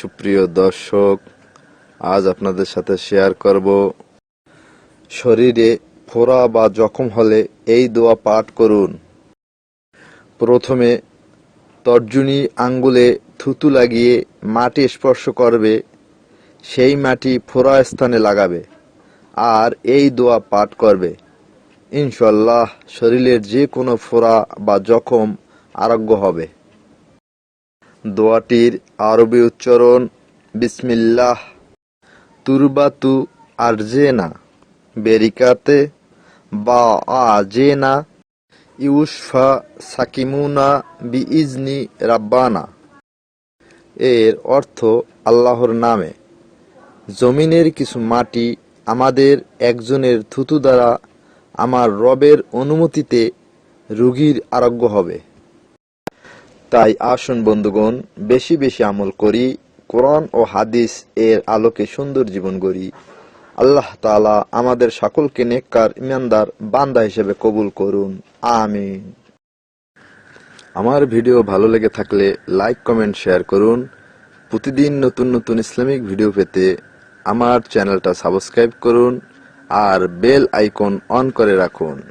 সুপ্রিয় দর্শক, আজ আপনাদের সাথে শেয়ার করব শরীরে ফোড়া বা জখম হলে এই দোয়া পাঠ করুন। প্রথমে তর্জনী আঙ্গুলে থুতু লাগিয়ে মাটি স্পর্শ করবে, সেই মাটি ফোড়া স্থানে লাগাবে আর এই দোয়া পাঠ করবে। ইনশাল্লাহ শরীরের যে কোনো ফোড়া বা জখম আরোগ্য হবে। দোয়াটির আরবি উচ্চারণ, বিসমিল্লাহ। তুরবাতু আরজেনা, বেরিকাতে বা আজেনা। ইউসফা সাকিমুনা বিইজনি রাব্বানা। এর অর্থ আল্লাহর নামে। জমিনের কিছু মাটি আমাদের একজনের থুতু দ্বারা আমার রবের অনুমতিতে রোগীর আরোগ্য হবে। তাই আসুন বন্ধুগণ, বেশি বেশি আমল করি, কোরআন ও হাদিস এর আলোকে সুন্দর জীবন গড়ি। আল্লাহ তাআলা আমাদের সকলকে নেককার ইমানদার বান্দা হিসেবে কবুল করুন। আমিন। আমার ভিডিও ভালো লেগে থাকলে লাইক, কমেন্ট, শেয়ার করুন। প্রতিদিন নতুন নতুন ইসলামিক ভিডিও পেতে আমার চ্যানেলটা সাবস্ক্রাইব করুন আর বেল আইকন অন করে রাখুন।